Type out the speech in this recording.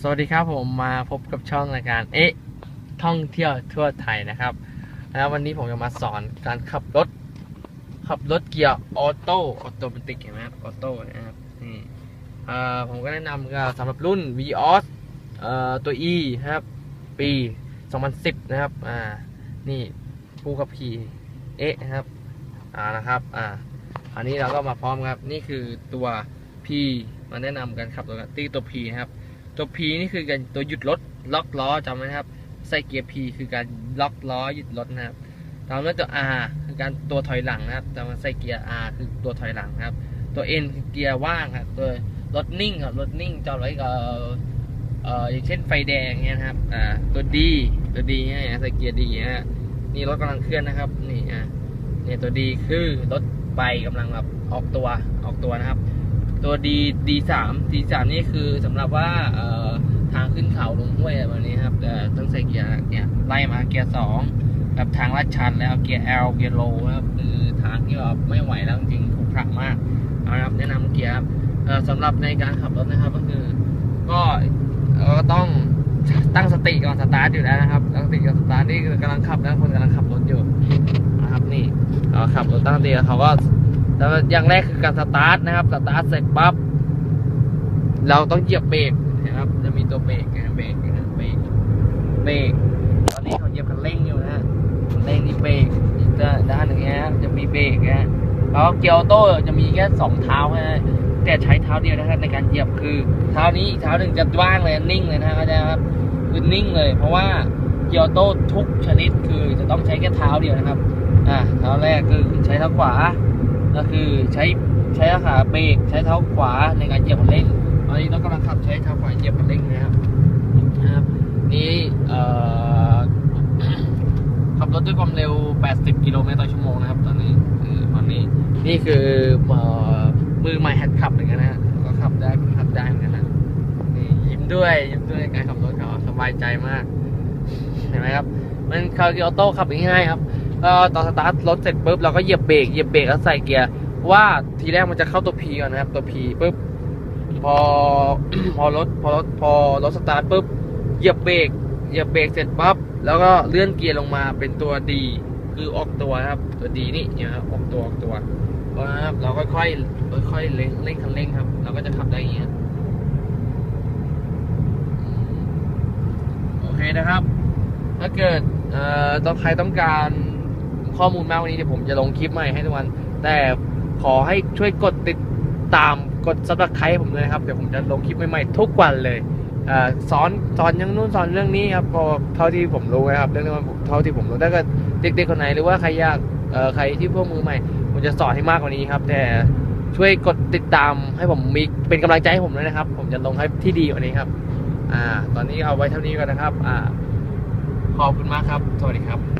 สวัสดีครับผมมาพบกับช่องรายการเอ๊ะท่องเที่ยวทั่วไทยนะครับ แล้ววันนี้ผมจะมาสอนการขับรถ ขับรถเกียร์ออโต้ออโตเมติกเห็นไหมครับออโต้นะครับนี่ผมก็แนะนำก็สำหรับรุ่น Vios เอ่อตัว E นะครับ ปี 2010 นะครับอ่านี่ผู้ขับขี่เอ๊ะนะครับอ่านะครับอ่าอันนี้เราก็มาพร้อมครับนี่คือตัว P มาแนะนำการขับรถตีตัว P นะครับ ตัว P นี่คือการตัวหยุดรถล็อกล้อจำไว้นะครับ ใส่เกียร์ P คือการล็อกล้อหยุดรถนะครับตามด้วยตัว R คือการตัวถอยหลังนะครับแต่มาใส่เกียร์ R คือตัวถอยหลังครับ ตัว N คือเกียร์ว่างครับตัวรถนิ่งครับรถนิ่งจอดไว้กับเอ่ออย่างเช่นไฟแดงเงี้ยนะครับอ่าตัว D ตัว D เนี่ยใส่เกียร์ D นะฮะนี่รถกำลังเคลื่อนนะครับนี่อะเนี่ยตัว D คือรถไปกำลังแบบออกตัวออกตัวนะครับ ตัว D D สาม D สามนี่คือสำหรับว่าทางขึ้นเขาลงห้วยอะไรแบบนี้ครับแต่ต้องใส่เกียร์เนี่ยไล่มาเกียร์สองแบบทางลาดชันแล้วเกียร์ L เกียร์โลนะครับคือทางที่แบบไม่ไหวแล้วจริงๆขรุขระมากเอาละครับแนะนำเกียร์สำหรับในการขับรถนะครับก็คือก็ต้องตั้งสติก่อนสตาร์ทอยู่แล้วนะครับตั้งสติก่อนสตาร์ทนี่คือกำลังขับนะคนกำลังขับรถอยู่นะครับนี่เราขับรถตั้งสติแล้วเขาก็ แล้วอย่างแรกคือการสตาร์ทนะครับ สตาร์ทเสร็จปั๊บ เราต้องเหยียบเบรกนะครับ จะมีตัวเบรกนะเบรกนะเบรก เบรก ตอนนี้เขาเหยียบคันเร่งอยู่นะฮะคันเร่งนี่เบรกอีกด้านหนึ่งนะฮะจะมีเบรกนะฮะแล้วเกียร์ออโต้จะมีแค่สองเท้านะฮะแต่ใช้เท้าเดียวนะครับในการเหยียบคือ เท้านี้อีกเท้าหนึ่งจะว่างเลยนิ่งเลยนะฮะเข้าใจครับ คือนิ่งเลย เพราะว่าเกียร์ออโต้ทุกชนิดคือจะต้องใช้แค่เท้าเดียวนะครับ อ่าเท้าแรกคือใช้เท้าขวา ก็คือใช้ใช้ขาเบรกใช้เท้าขวาในการเหยียบคันเร่งตอนนี้เรากำลังขับใช้เท้าขวาเหยียบคันเร่งนะครับนะครับนี่เอ่อขับรถด้วยความเร็ว 80 กิโลเมตรต่อชั่วโมงนะครับ ตอนนี้คือตอนนี้นี่คือเอ่อมือใหม่หัดขับเหมือนกันนะก็ขับได้ขับได้เหมือนกันนะนี่ยิ้มด้วยยิ้มด้วยการขับรถเขาสบายใจมากเห็นไหมครับ มันคาร์กิออโต้ขับง่ายครับ ก็ตอนสตาร์ทรถเสร็จปุ๊บเราก็เหยียบเบรกเหยียบเบรกแล้วใส่เกียร์ว่าทีแรกมันจะเข้าตัว P ก่อนนะครับ ตัว P ปุ๊บพอพอรถพอรถพอรถสตาร์ทปุ๊บเหยียบเบรกเหยียบเบรกเสร็จปั๊บแล้วก็เลื่อนเกียร์ลงมาเป็นตัว D คือออกตัวครับ ตัว D นี่เนี่ยครับออกตัวออกตัวนะครับเราค่อยๆค่อยๆเร่งเร่งคันเร่งครับ เราก็จะขับได้อย่างเงี้ยโอเคนะครับ ถ้าเกิดเอ่อต้องใครต้องการ ข้อมูลมากกวันนี้เดี๋ยวผมจะลงคลิปใหม่ให้ทุกวัน แต่ขอให้ช่วยกดติดตามกดซับสไครต์ผมด้วยนะครับ เดี๋ยวผมจะลงคลิปใหม่ๆทุกวันเลยเอ่อสอนสอนอยังนู้นสอนเรื่องนี้ครับพอเท่าที่ผมรู้นะครับเรื่องนี้มันเท่าที่ผมรู้ถ้าเกิดเด็กๆคนไหนหรือว่าใครอยากใครที่พวกมือใหม่ ผมจะสอนให้มากกว่านี้ครับ แต่ช่วยกดติดตามให้ผมมีเป็นกำลังใจให้ผมด้วยนะครับ ผมจะลงให้ที่ดีกว่านี้ครับ อ่า ตอนนี้เอาไว้เท่านี้ก่อนนะครับ อ่า ขอบคุณมากครับ สวัสดีครับ